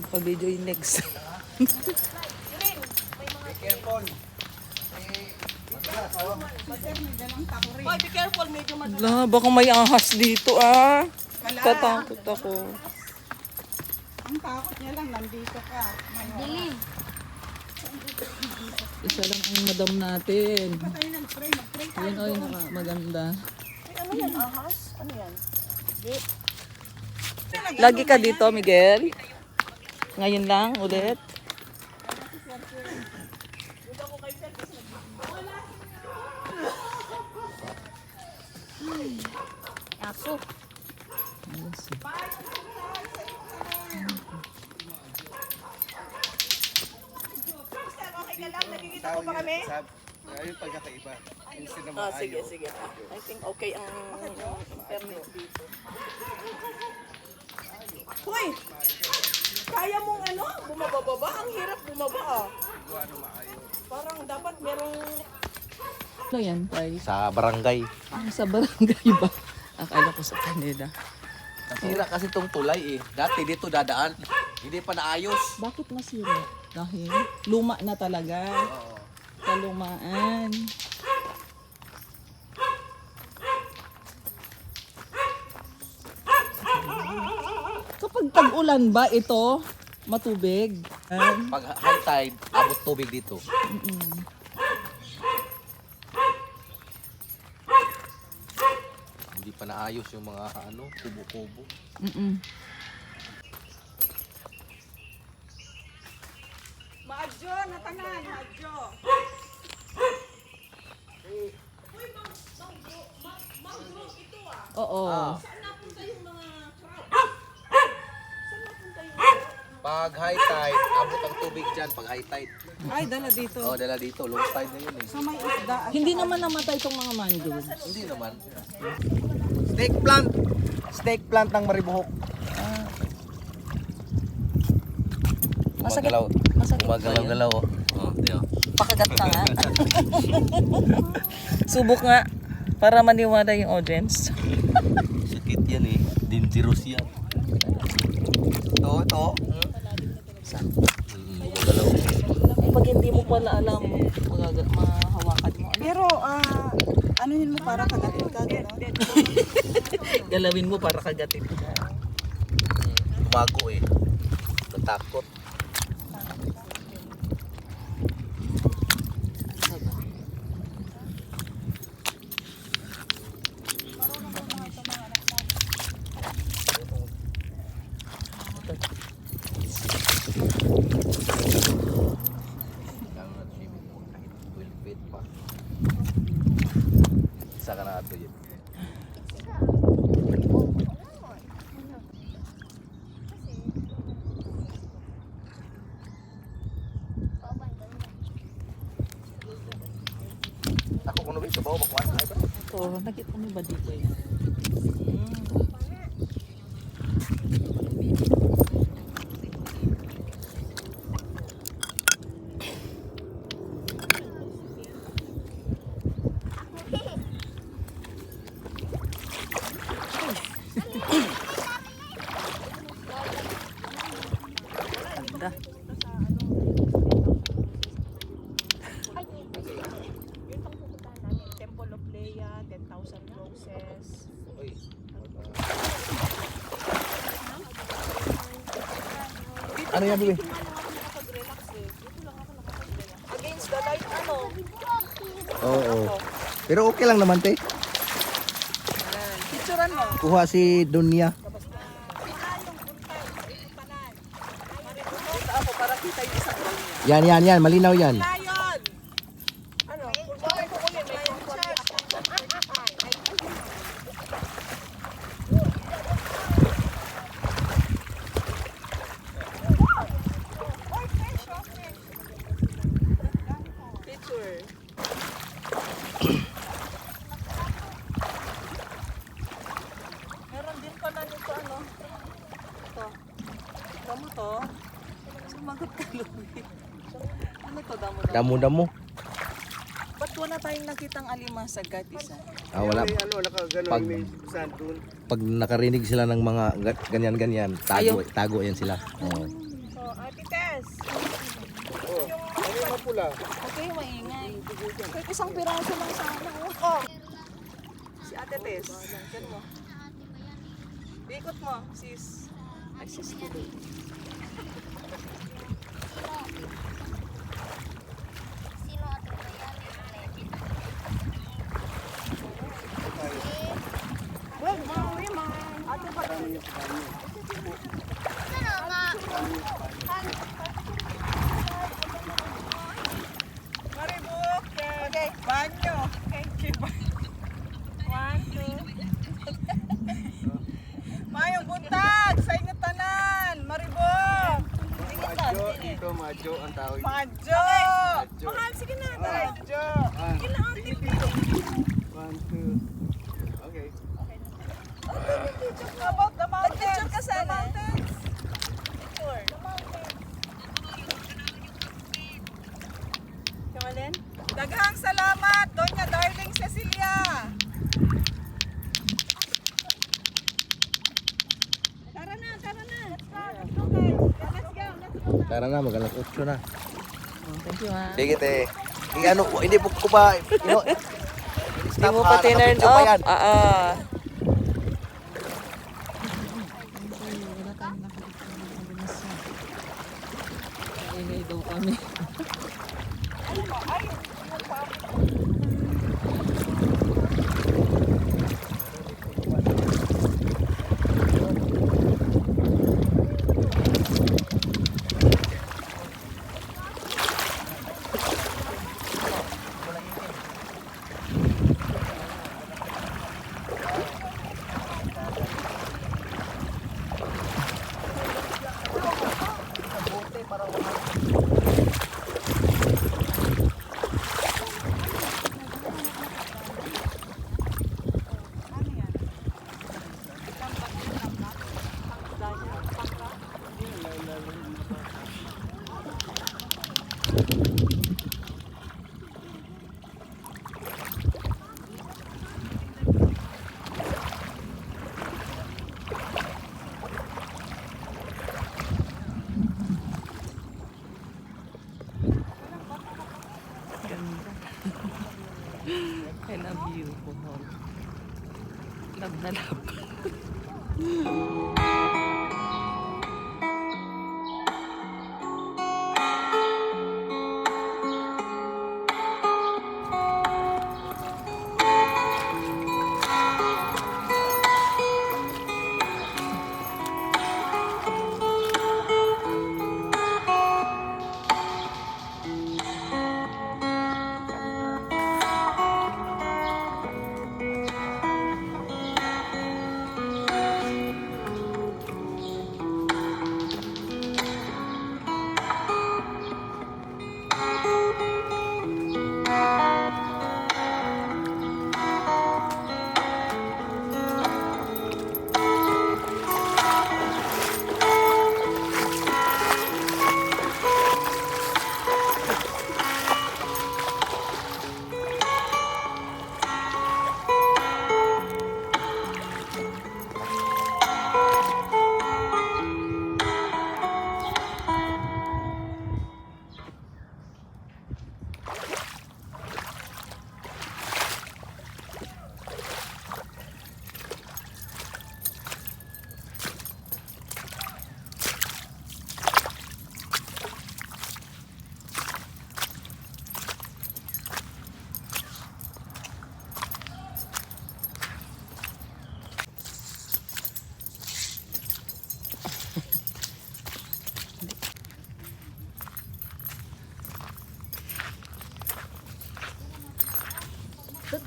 magpa-video yung next. Hoy, be careful, medyo mad... Ala, baka may ahas dito ah. Tatakot ako. Ang takot niya lang, nandito ka. Dili. Isa lang ang madam natin. Tayo nag-pray, mag-pray tayo. Yan ay naka maganda. Ay, ano yan, ahas? Ano yan? Lagi ka dito, Miguel? Ngayon lang, ulit? Aso. Nakikita ko pa kami? Ayun pagkakaiba. Instead na Ah, sige, sige. I think okay ang internet dito. Hoy! Kaya mong ano? Bumababa ba? Ang hirap bumaba ah. Parang dapat merong... Ano yan, Tay? Sa barangay. Ah, sa barangay ba? Akala ko sa kanila. Nasira kasi tong tulay eh. Dati dito dadaan. Hindi pa naayos. Bakit nasira? Dahil luma na talaga. Oo. Kalumaan. Kapag tag-ulan ba ito, matubig? Ah, Pag high tide, abot tubig dito. mm-mm. Hindi pa naayos yung mga ano, kubo-kubo. Mm-mm. Maadyo, natangan, maadyo. Oo. Saan napunta yung mga crowd? Saan napunta yung Pag high tide, abot ang tubig dyan pag high tide. Ay, dala dito. Oo, dala dito. Low tide na yun eh. Sa may isda. at- Hindi naman namatay itong mga mangroves. Hindi naman. Snake plant. Snake plant ng maribuhok. Masakit. Gumagalaw. Masakit Gumagalaw-galaw. oh. Oh, di oh. Pakagat ka nga. Subok nga para maniwala yung audience. Sakit yan eh. Dangerous yan. Ito, ito. Mm, gumagalaw. Pag hindi mo pala alam, magagat, mahawakan mo. Pero, ah, ano yun mo para kagatin ka, gano'n? Galawin mo para kagatin ka. Tumago eh. Natakot. Kailangan natin swimming pool kahit 12 feet pa. Isa ka na ato yun. Ako kuno ba? Sabaw bakwan ay ba? Ito, nakita mo ba dito yan? Ano yan, Bibi? Against the light, ano? Oo. Pero okay lang naman, te. Picturean mo. Kuha si Dunya. Yan, yan, yan. Malinaw yan. Lion! Ano? Kung bakit ko kunin, may konti ako. Picture. Meron din pala nito ano. Ito. Damo to. Sumagot ka, Louie. Ano to, damo damo? Damo-damo. Ba't wala tayong nakitang alimasag kahit isa? Ah, wala. ano, nakaganon Pag, may sand dun. pag nakarinig sila ng mga ga- ganyan-ganyan, tago, tago yan sila. Oo. Tess. Oh, ano yung mapula? Kayo maingay. Kahit isang piraso lang sana. Oh. Si Ate Tess. Diyan mo. Ikot mo, sis. Ay, sis Thank you. Tara na, magalas 8 na. Oh, thank you, ha. Sige, te. Hindi, ano, hindi po ko pa, you know, Hindi mo pa tinurn off. Ah,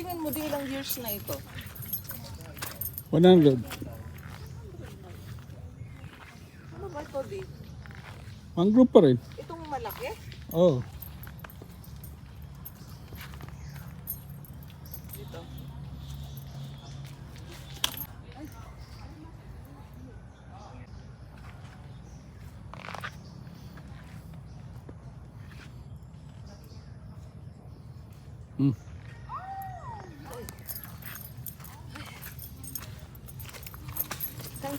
Tingin mo, di ilang years na ito? 100. Ano ba ito, di? Mangrove pa rin. Itong malaki? Oh. Dito. Hmm.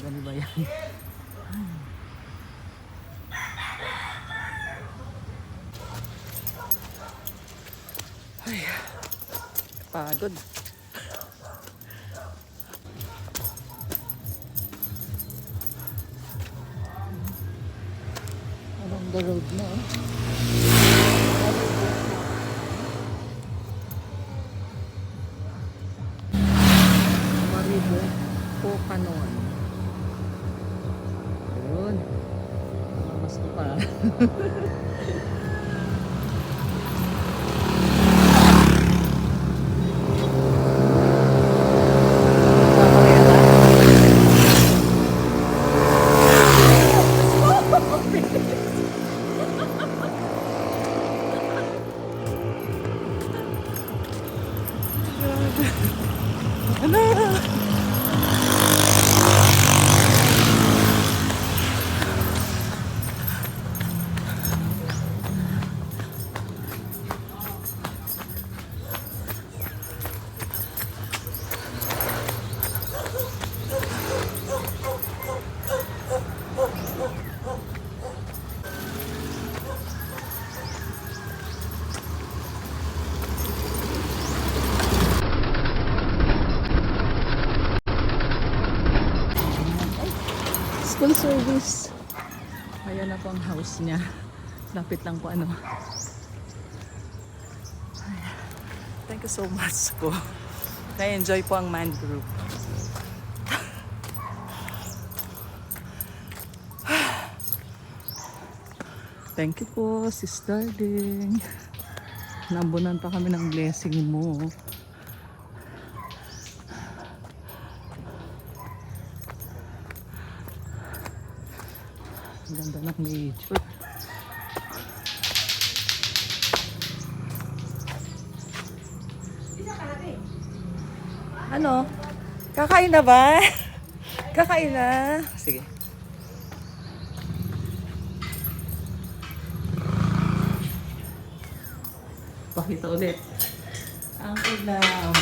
Mahogany ba yan? Ay, pagod. Along the road na eh. Maribo po kanon. Ayun. Mas pa. School service. Ayan na po ang house niya. Lapit lang po ano. Ay, Thank you so much po. Na-enjoy po ang man group. Thank you po, Sis Darling. Nambunan pa kami ng blessing mo. Ang ganda ng nature. Ano? Kakain na ba? Kakain na? Sige. Pakita ulit. Ang ulam.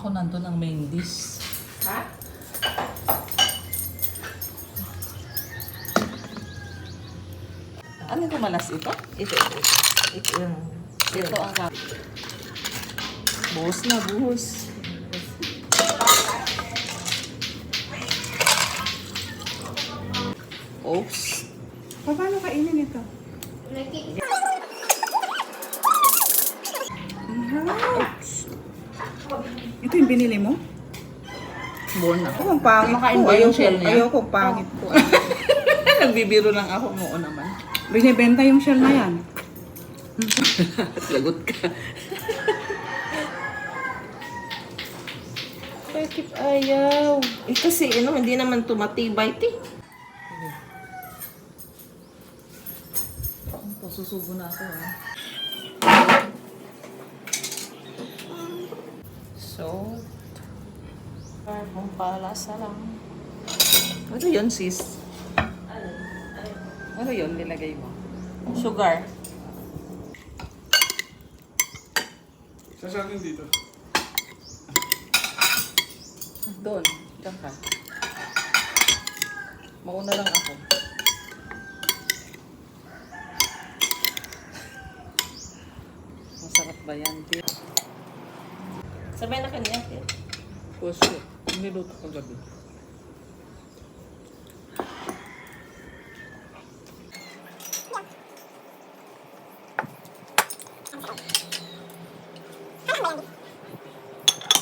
Naku, nandun ang main dish. Ha? Ano yung malas ito? Ito, ito. Ito yung... Ito ang kap. Buhos na, buhos. Oops. Paano kainin ito? Ito yung binili mo? Born ako. Ako, ang pangit Kumakain ba yung shell niya? ayoko, pangit ko. Nagbibiro lang ako noon naman. Binibenta yung shell na yan. Lagot ka. Bakit ayaw? Eh kasi ano, hindi naman tumatibay, ti. Susubo na ako ah. So, kung palasa lang. Ano yun sis? Ano yun nilagay mo? Sugar. Sa akin dito. Doon. Diyan ka. Mauna lang ako. Masarap ba yan? Tip? Sabay na kanya. Puso. Niluto ko gabi.